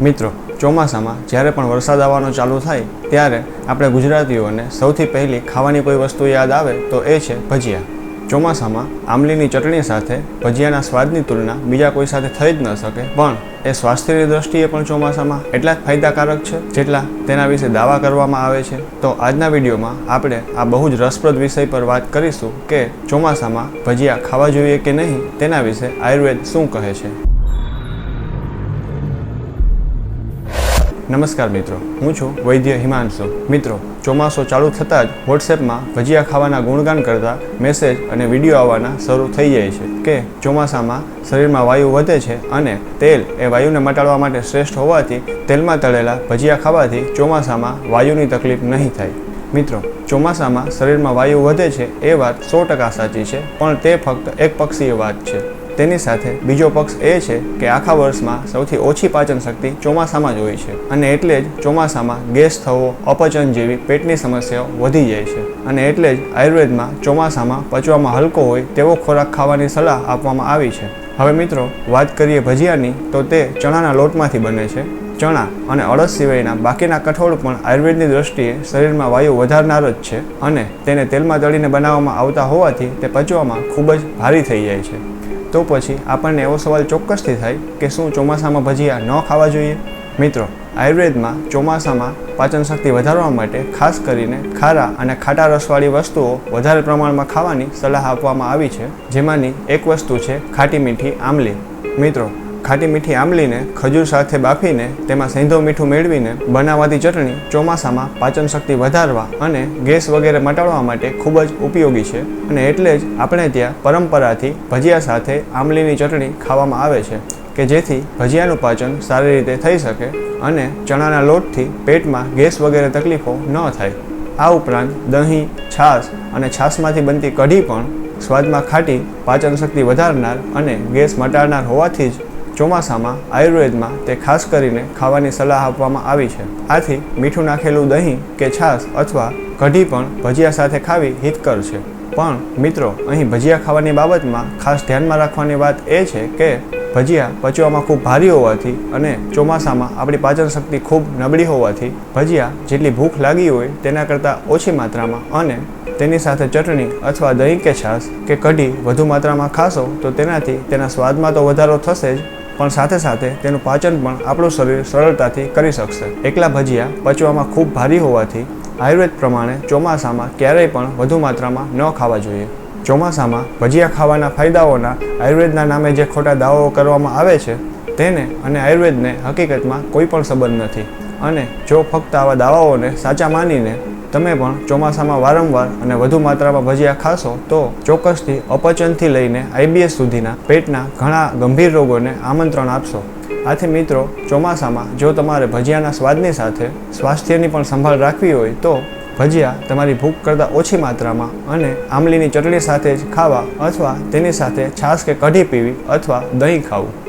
મિત્રો, ચોમાસામાં જ્યારે પણ વરસાદ આવવાનો ચાલુ થાય, ત્યારે આપણે ગુજરાતીઓને સૌથી પહેલી ખાવાની કોઈ વસ્તુ યાદ આવે તો એ છે ભજીયા. ચોમાસામાં આંબલીની ચટણી સાથે ભજીયાના સ્વાદની તુલના બીજા કોઈ સાથે થઈ જ ન શકે, પણ એ સ્વાસ્થ્યની દ્રષ્ટિએ પણ ચોમાસામાં એટલા જ ફાયદાકારક છે, જેટલા તેના વિશે દાવા કરવામાં આવે છે. તો આજના વિડીયોમાં આપણે આ બહુ જ રસપ્રદ વિષય પર વાત કરીશું કે ચોમાસામાં ભજીયા ખાવા જોઈએ કે નહીં, તેના વિશે આયુર્વેદ શું કહે છે. નમસ્કાર મિત્રો, હું છું વૈદ્ય હિમાંશુ. મિત્રો, ચોમાસો ચાલુ થતાં જ વોટ્સએપમાં ભજીયા ખાવાના ગુણગાન કરતા મેસેજ અને વીડિયો આવવાના શરૂ થઈ જાય છે કે ચોમાસામાં શરીરમાં વાયુ વધે છે અને તેલ એ વાયુને મટાડવા માટે શ્રેષ્ઠ હોવાથી તેલમાં તળેલા ભજીયા ખાવાથી ચોમાસામાં વાયુની તકલીફ નહીં થાય. મિત્રો, ચોમાસામાં શરીરમાં વાયુ વધે છે એ વાત સો ટકા સાચી છે, પણ તે ફક્ત એક પક્ષીય વાત છે. તેની સાથે બીજો પક્ષ એ છે કે આખા વર્ષમાં સૌથી ઓછી પાચન શક્તિ ચોમાસામાં જ હોય છે અને એટલે જ ચોમાસામાં ગેસ થવો, અપચન જેવી પેટની સમસ્યાઓ વધી જાય છે અને એટલે જ આયુર્વેદમાં ચોમાસામાં પચવામાં હલકો હોય તેવો ખોરાક ખાવાની સલાહ આપવામાં આવી છે. હવે મિત્રો, વાત કરીએ ભજીયાની, તો તે ચણાના લોટમાંથી બને છે. ચણા અને અળસ સિવાયના બાકીના કઠોળ પણ આયુર્વેદની દ્રષ્ટિએ શરીરમાં વાયુ વધારનાર જ છે અને તેને તેલમાં તળીને બનાવવામાં આવતા હોવાથી તે પચવામાં ખૂબ જ ભારી થઈ જાય છે. તો પછી આપણને એવો સવાલ ચોક્કસથી થાય કે શું ચોમાસામાં ભજીયા ન ખાવા જોઈએ? મિત્રો, આયુર્વેદમાં ચોમાસામાં પાચન શક્તિ વધારવા માટે ખાસ કરીને ખારા અને ખાટા રસવાળી વસ્તુઓ વધારે પ્રમાણમાં ખાવાની સલાહ આપવામાં આવી છે, જેમાંની એક વસ્તુ છે ખાટી મીઠી આમલી મિત્રો ખાટી મીઠી આમલીને ખજૂર સાથે બાફીને, તેમાં સેંધો મીઠું મેળવીને બનાવાતી ચટણી ચોમાસામાં પાચન શક્તિ વધારવા અને ગેસ વગેરે મટાડવા માટે ખૂબ જ ઉપયોગી છે. અને એટલે જ આપણે ત્યાં પરંપરાથી ભજીયા સાથે આમલીની ચટણી ખાવામાં આવે છે, કે જેથી ભજીયાનું પાચન સારી રીતે થઈ શકે અને ચણાના લોટથી પેટમાં ગેસ વગેરે તકલીફો ન થાય. આ ઉપરાંત દહીં, છાશ અને છાશમાંથી બનતી કઢી પણ સ્વાદમાં ખાટી પાચન શક્તિ વધારનાર અને ગેસ મટાડનાર હોવાથી જ ચોમાસામાં, આયુર્વેદમાં તે ખાસ કરીને ખાવાની સલાહ આપવામાં આવી છે. આથી મીઠું નાખેલું દહીં કે છાશ અથવા કઢી પણ ભજીયા સાથે ખાવી હિતકર છે. પણ મિત્રો, અહીં ભજીયા ખાવાની બાબતમાં ખાસ ધ્યાનમાં રાખવાની વાત એ છે કે ભજીયા પચવામાં ખૂબ ભારી હોવાથી અને ચોમાસામાં આપણી પાચન શક્તિ ખૂબ નબળી હોવાથી ભજીયા જેટલી ભૂખ લાગી હોય તેના કરતાં ઓછી માત્રામાં અને તેની સાથે ચટણી અથવા દહીં કે છાશ કે કઢી વધુ માત્રામાં ખાશો તો તેનાથી તેના સ્વાદમાં તો વધારો થશે જ પણ સાથે સાથે તેનું પાચન પણ આપણું શરીર સરળતાથી કરી શકશે. એકલા ભજીયા પચવામાં ખૂબ ભારી હોવાથી આયુર્વેદ પ્રમાણે ચોમાસામાં ક્યારેય પણ વધુ માત્રામાં ન ખાવા જોઈએ. ચોમાસામાં ભજીયા ખાવાના ફાયદાઓના આયુર્વેદના નામે જે ખોટા દાવાઓ કરવામાં આવે છે, તેને અને આયુર્વેદને હકીકતમાં કોઈ પણ સંબંધ નથી. અને જો ફક્ત આવા દાવાઓને સાચા માનીને તમે પણ ચોમાસામાં વારંવાર અને વધુ માત્રામાં ભજીયા ખાશો તો ચોક્કસથી અપચનથી લઈને આઈબીએસ સુધીના પેટના ઘણા ગંભીર રોગોને આમંત્રણ આપશો. આથી મિત્રો, ચોમાસામાં જો તમારે ભજીયાના સ્વાદની સાથે સ્વાસ્થ્યની પણ સંભાળ રાખવી હોય તો ભજીયા તમારી ભૂખ કરતાં ઓછી માત્રામાં અને આમલીની ચટણી સાથે જ ખાવા અથવા તેની સાથે છાશ કે કઢી પીવી અથવા દહીં ખાવું.